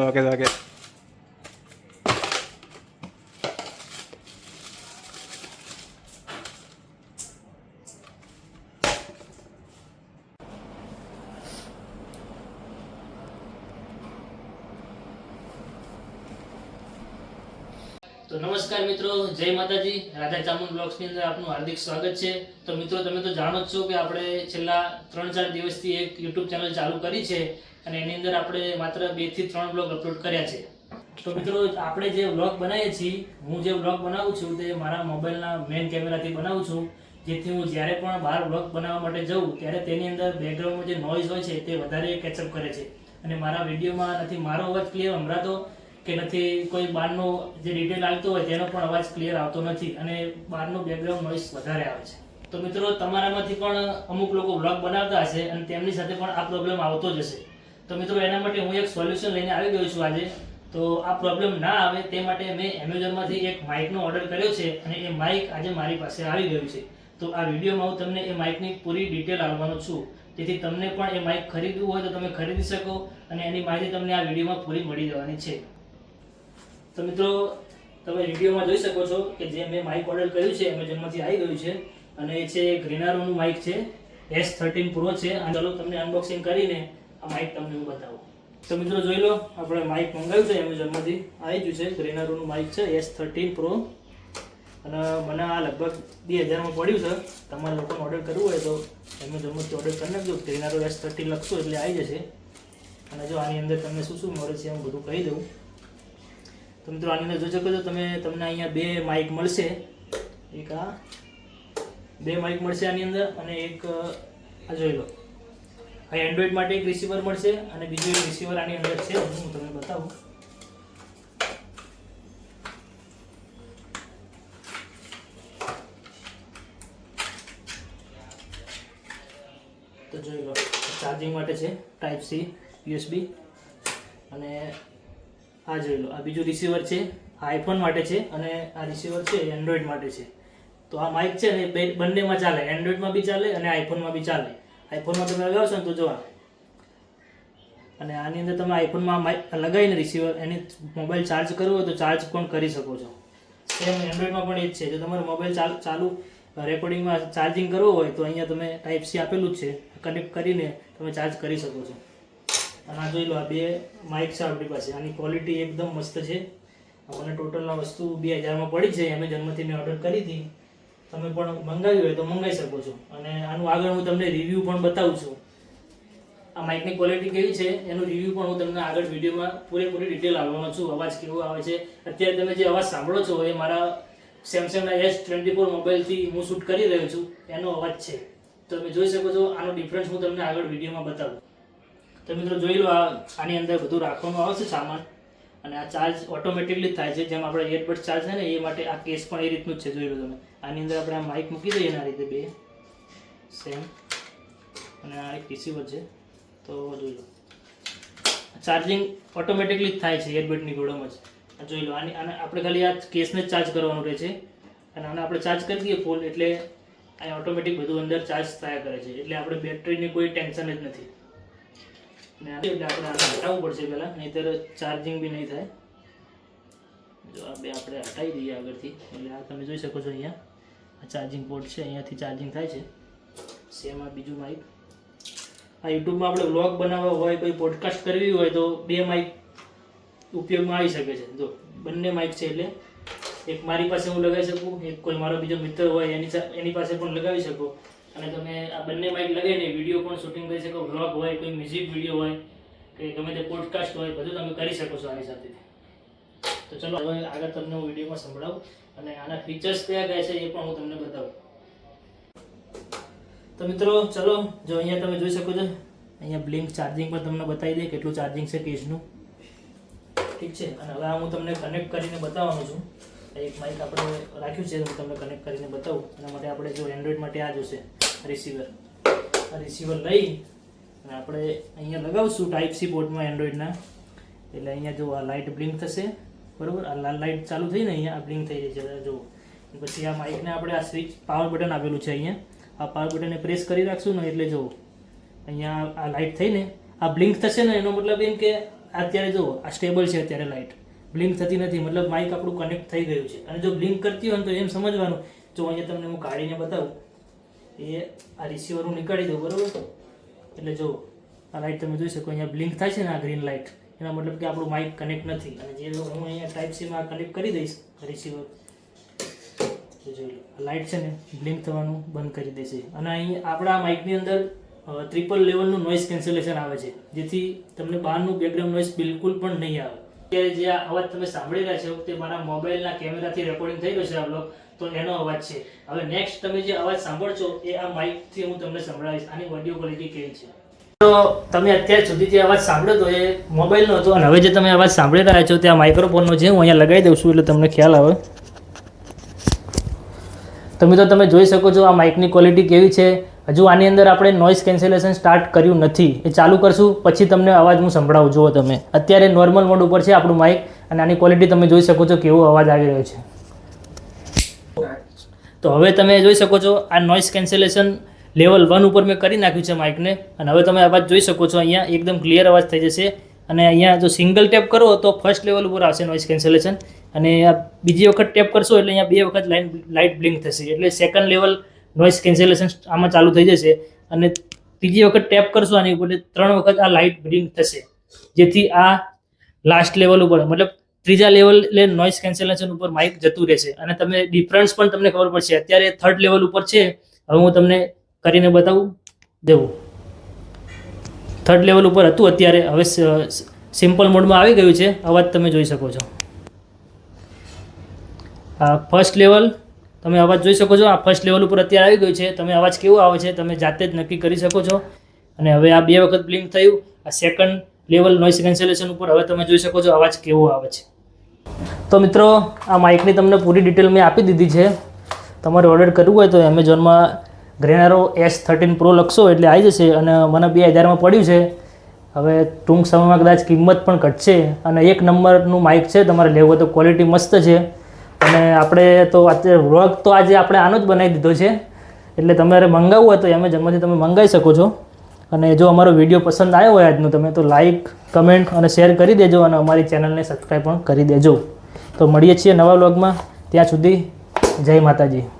Okay okay તો નમસ્કાર મિત્રો, જય માતાજી. રાધા ચામુંડ બ્લોગ્સની અંદર આપનું હાર્દિક સ્વાગત છે. તો મિત્રો, તમે તો જાણો જ છો કે આપણે છેલ્લા ત્રણ ચાર દિવસથી એક યુટ્યુબ ચેનલ ચાલુ કરી છે અને એની અંદર આપણે માત્ર બેથી ત્રણ બ્લોગ અપલોડ કર્યા છે. તો મિત્રો, આપણે જે બ્લોગ બનાવીએ છીએ, હું જે બ્લોગ બનાવું છું તે મારા મોબાઈલના મેઇન કેમેરાથી બનાવું છું. જેથી હું જ્યારે પણ બહાર બ્લોગ બનાવવા માટે જાઉં, ત્યારે તેની અંદર બેકગ્રાઉન્ડમાં જે નોઇઝ હોય છે તે વધારે કેચઅપ કરે છે. અને મારા વિડીયોમાં નથી, મારો અવાજ ક્લિયર સંભળાતો કે નથી, કોઈ બહારનો જે ડિટેલ આવતો હોય તેનો પણ અવાજ ક્લિયર આવતો નથી અને બહારનો બેકગ્રાઉન્ડ નોઇઝ વધારે આવે છે. તો મિત્રો, તમારામાંથી પણ અમુક લોકો બ્લોગ બનાવતા હશે અને તેમની સાથે પણ આ પ્રોબ્લેમ આવતો જ હશે. તો મિત્રો, એના માટે હું એક સોલ્યુશન લઈને આવી ગયો છું આજે. તો આ પ્રોબ્લેમ ના આવે તે માટે મેં એમેઝોનમાંથી એક માઇકનો ઓર્ડર કર્યો છે અને એ માઇક આજે મારી પાસે આવી ગયું છે. તો આ વિડીયોમાં હું તમને એ માઇકની પૂરી ડિટેલ આપવાનો છું. જેથી તમને પણ એ માઇક ખરીદવું હોય તો તમે ખરીદી શકો અને એની માહિતી તમને આ વિડીયોમાં પૂરી મળી જવાની છે. તો મિત્રો, તમે વિડીયોમાં જોઈ શકો છો કે જે મેં માઇક ઓર્ડર કર્યું છે, એમેઝોનમાંથી આવી ગયું છે અને એ છે ગ્રેનારોનું માઇક છે એસ થર્ટીન પ્રો છે. અને ચાલો તમને અનબોક્સિંગ કરીને આ માઇક તમને હું બતાવું. તો મિત્રો, જોઈ લો, આપણે માઇક મંગાવ્યું છે એમેઝોનમાંથી. આવી ગયું છે, ગ્રેનારોનું માઇક છે એસ થર્ટીન પ્રો અને મને આ લગભગ બે હજારમાં પડ્યું છે. તમારે લોકોને ઓર્ડર કરવું હોય તો એમેઝોનમાંથી ઓર્ડર કરી નાખજો. ગ્રેનારો એસ થર્ટીન લખશો એટલે આવી જશે. અને જો આની અંદર તમને શું શું મળે છે એમ બધું કહી દઉં. તો મિત્રો આની અંદર જોઈ શકો છો તમે, તમને અહીંયા બે માઇક મળશે. એક આ, બે માઇક મળશે આની અંદર અને એક, આ જોઈ લો. આ એન્ડ્રોઈડ માટે એક રિસીવર મળશે અને બીજું એક રિસીવર આની અંદર છે. હું તમને બતાવું. તો જોઈ લો ચાર્જિંગ માટે છે ટાઈપ સી યુએસબી અને આ જોઈ લો. આ બીજું રિસીવર છે આઈફોન માટે છે અને આ રિસીવર છે એન્ડ્રોઈડ માટે છે. તો આ માઇક છે ને બંનેમાં ચાલે. એન્ડ્રોઈડમાં બી ચાલે અને આઈફોનમાં બી ચાલે. આઈફોનમાં તમે લગાવશો ને તો જોવા અને આની અંદર તમે આઈફોનમાં માઇક લગાવીને રિસીવર એની મોબાઈલ ચાર્જ કરવો હોય તો ચાર્જ પણ કરી શકો છો. સેમ એન્ડ્રોઈડમાં પણ એ જ છે. જો તમારો મોબાઈલ ચાલુ ચાલુ રેકોર્ડિંગમાં ચાર્જિંગ કરવો હોય તો અહીંયા તમે ટાઈપ સી આપેલું જ છે. કનેક્ટ કરીને તમે ચાર્જ કરી શકો છો. અને આ જોઈ લો, આ બે માઇક છે આપણી પાસે. આની ક્વોલિટી એકદમ મસ્ત છે. મને ટોટલ વસ્તુ બે હજારમાં પડી છે એમેઝોનમાંથી મેં ઓર્ડર કરી હતી. તમે પણ મંગાવી હોય તો મંગાવી શકો છો. અને આનું આગળ હું તમને રિવ્યૂ પણ બતાવું છું. આ માઇકની ક્વોલિટી કેવી છે, એનું રિવ્યૂ પણ હું તમને આગળ વિડીયોમાં પૂરેપૂરી ડિટેલ આવવાનો છું. અવાજ કેવો આવે છે? અત્યારે તમે જે અવાજ સાંભળો છો, એ મારા સેમસંગના એસ ટ્વેન્ટી ફોર મોબાઈલથી હું શૂટ કરી રહ્યો છું. એનો અવાજ છે. તો તમે જોઈ શકો છો, આનો ડિફરન્સ હું તમને આગળ વિડીયોમાં બતાવું. તો મિત્રો જોઈ લો આની અંદર બધું રાખવામાં આવશે સામાન. અને આ ચાર્જ ઓટોમેટિકલી થાય છે, જેમ આપણે એરબડ ચાર્જ થાય ને, એ માટે આ કેસ પણ એ રીતનું જ છે, જોઈ લો તમે. આની અંદર આપણે આ માઇક મૂકી દઈએ એના રીતે બે. સેમ અને આ એક રિસીવર છે. તો જોઈ લો. ચાર્જિંગ ઓટોમેટિકલી જ થાય છે એરબડની ગોળામાં જ. જોઈ લો, આની આને આપણે ખાલી આ કેસને ચાર્જ કરવાનું રહે છે. અને આને આપણે ચાર્જ કરી દઈએ ફૂલ એટલે આ ઓટોમેટિક બધું અંદર ચાર્જ થયા કરે છે. એટલે આપણે બેટરીની કોઈ ટેન્શન જ નથી. આપણે હટાવવું પડશે પહેલાં, નહીંતર ચાર્જિંગ બી નહીં થાય. જો આ બે આપણે હટાવી દઈએ આગળથી. એટલે આ તમે જોઈ શકો છો અહીંયા. આ ચાર્જિંગ પોર્ટ છે, અહીંયાથી ચાર્જિંગ થાય છે. સેમ આ બીજું માઇક આ યુટ્યુબમાં આપણે વ્લોગ બનાવવા હોય, કોઈ પોડકાસ્ટ કરવી હોય, તો બે માઇક ઉપયોગમાં આવી શકે છે. જો, બંને માઇક છે એટલે એક મારી પાસે હું લગાવી શકું, એક કોઈ મારો બીજો મિત્ર હોય, એની એની પાસે પણ લગાવી શકો. અને તમે આ બંને માઇક લગાવીને વીડિયો પણ શૂટિંગ કરી શકો વ્લોગ હોય, કોઈ મ્યુઝિક વીડિયો હોય, કે ગમે તે પોડકાસ્ટ હોય, બધું તમે કરી શકો છો આની સાથે. તો ચલો, હવે આગળ તમને હું વિડીયોમાં સંભળાવું અને આના ફીચર્સ કયા કયા છે એ પણ હું તમને બતાવું. તો મિત્રો, ચલો, જો અહીંયા તમે જોઈ શકો છો, અહીંયા બ્લિંક ચાર્જિંગ પણ તમને બતાવી દે કેટલું ચાર્જિંગ છે કેસનું ઠીક છે? અને હવે હું તમને કનેક્ટ કરીને બતાવવાનું છું. એક માઇક આપણે રાખ્યું છે, હું તમને કનેક્ટ કરીને બતાવું. એના માટે આપણે જો એન્ડ્રોઈડ માટે આ જોશે. રિસીવર આ રિસીવર લઈ અને આપણે અહીંયા લગાવશું ટાઈપ સી પોર્ટમાં એન્ડ્રોઈડના. એટલે અહીંયા જો આ લાઇટ બ્લિંક થશે, બરાબર? આ લાલ લાઇટ ચાલુ થઈને અહીંયા બ્લિંક થઈ જાય છે જો, પછી આ માઇકને આપણે આ સ્વિચ પાવર બટન આપેલું છે અહીંયા. આ પાવર બટનને પ્રેસ કરી રાખશું ને એટલે જો, અહીંયા આ લાઇટ થઈને આ બ્લિંક થશે ને, એનો મતલબ એમ કે અત્યારે જુઓ આ સ્ટેબલ છે અત્યારે લાઇટ બ્લિંક થતી નથી, મતલબ માઇક આપણું કનેક્ટ થઈ ગયું છે. અને જો બ્લિંક કરતી હોય તો એમ સમજવાનું, જો અહીંયા તમને હું કાઢીને બતાવું એ આ રિસીવર હું નીકાળી દઉં, બરાબર એટલે જો આ લાઇટ તમે જોઈ શકો, અહીંયા બ્લિંક થાય છે ને આ ગ્રીન લાઇટ એના મતલબ કે આપણું માઇક કનેક્ટ નથી. અને જે હું અહીંયા ટાઈપ સીમાં કનેક્ટ કરી દઈશ રિસીવર જોઈ લો લાઇટ છે ને બ્લિંક થવાનું બંધ કરી દેશે. અને અહીં આપણા માઇકની અંદર ટ્રિપલ લેવલનું નોઇઝ કેન્સલેશન આવે છે, જેથી તમને બહારનું બેકગ્રાઉન્ડ નોઇઝ બિલકુલ પણ નહીં આવે. અત્યારે જે અવાજ તમે સાંભળી રહ્યા છો તે મારા મોબાઈલના કેમેરાથી રેકોર્ડિંગ થઈ રહ્યો છે આપણો તો એનો અવાજ છે. હવે નેક્સ્ટ તમે જે અવાજ સાંભળશો એ આ માઇકથી હું તમને સંભળાવીશ. આની ઓડિયો ક્વોલિટી કેવી છે? તો તમે અત્યાર સુધી જે અવાજ સાંભળ્યો હતો એ મોબાઈલનો હતો અને હવે જે તમે અવાજ સાંભળી રહ્યા છો તે આ માઇક્રોફોનનો છે, હું અહીંયા લગાવી દઉં છું એટલે તમને ખ્યાલ આવે. તો મિત્રો તમે જોઈ શકો છો આ માઇકની ક્વોલિટી કેવી છે. હજુ આની અંદર આપણે નોઇઝ કેન્સલેશન સ્ટાર્ટ કર્યું નથી. એ ચાલુ કરશું, પછી તમને અવાજ હું સંભળાવું. જુઓ તમે. અત્યારે નોર્મલ મોડ ઉપર છે આપણું માઇક અને આની ક્વોલિટી તમે જોઈ શકો છો કેવો અવાજ આવી રહ્યો છે. તો હવે તમે જોઈ શકો છો આ નોઇઝ કેન્સલેશન લેવલ વન ઉપર મેં કરી નાખ્યું છે માઇકને અને હવે તમે અવાજ જોઈ શકો છો અહીંયા એકદમ ક્લિયર અવાજ થઈ જશે. અને અહીંયા જો સિંગલ ટેપ કરો તો ફર્સ્ટ લેવલ ઉપર આવશે નોઇઝ કેન્સલેશન અને બીજી વખત ટેપ કરશો એટલે અહીંયા બે વખત લાઇન લાઇટ બ્લિંક થશે. એટલે સેકન્ડ લેવલ નોઇઝ કેન્સેલેશન આમાં ચાલુ થઈ જશે અને ત્રીજી વખત ટેપ કરશો આની ઉપર ત્રણ વખત આ લાઇટ બ્લિંક થશે. જેથી આ લાસ્ટ લેવલ ઉપર, મતલબ ત્રીજા લેવલ નોઇસ કેન્સેલેશન ઉપર માઇક જતું રહેશે. અને તમે ડિફરન્સ પણ તમને ખબર પડશે. અત્યારે થર્ડ લેવલ ઉપર છે. હવે હું તમને કરીને બતાવું, દેવું. થર્ડ લેવલ ઉપર હતું અત્યારે, હવે સિમ્પલ મોડમાં આવી ગયું છે. અવાજ તમે જોઈ શકો છો. ફર્સ્ટ લેવલ તમે અવાજ જોઈ શકો છો. આ ફર્સ્ટ લેવલ ઉપર અત્યારે આવી ગયું છે. તમે અવાજ કેવો આવે છે તમે જાતે જ નક્કી કરી શકો છો. અને હવે આ બે વખત બ્લિંક થયું. આ સેકન્ડ લેવલ નોઇસ કેન્સલેશન ઉપર હવે તમે જોઈ શકો છો અવાજ કેવો આવે છે. તો મિત્રો, આ માઇકની તમને પૂરી ડિટેલ મેં આપી દીધી છે. તમારે ઓર્ડર કરવું હોય તો એમેઝોનમાં ગ્રેનારો એસ થર્ટીન પ્રો લખશો એટલે આવી જશે અને મને બે હજારમાં પડ્યું છે. હવે ટૂંક સમયમાં કદાચ કિંમત પણ ઘટશે. અને એક નંબરનું માઇક છે, તમારે લેવું હોય તો ક્વોલિટી મસ્ત છે. અને આપણે તો આજે વ્લોગ તો આજે આપણે આનો જ બનાવી દીધો છે. એટલે તમારે મંગાવવું હોય તો એમેઝોનમાંથી તમે મંગાવી શકો છો. અને જો અમારો વીડિયો પસંદ આવ્યો હોય આજનો, તમે તો લાઇક કમેન્ટ અને શેર કરી દેજો અને અમારી ચેનલને સબસ્ક્રાઈબ પણ કરી દેજો. તો મળીએ છીએ નવા વ્લોગમાં ત્યાં સુધી જય માતાજી.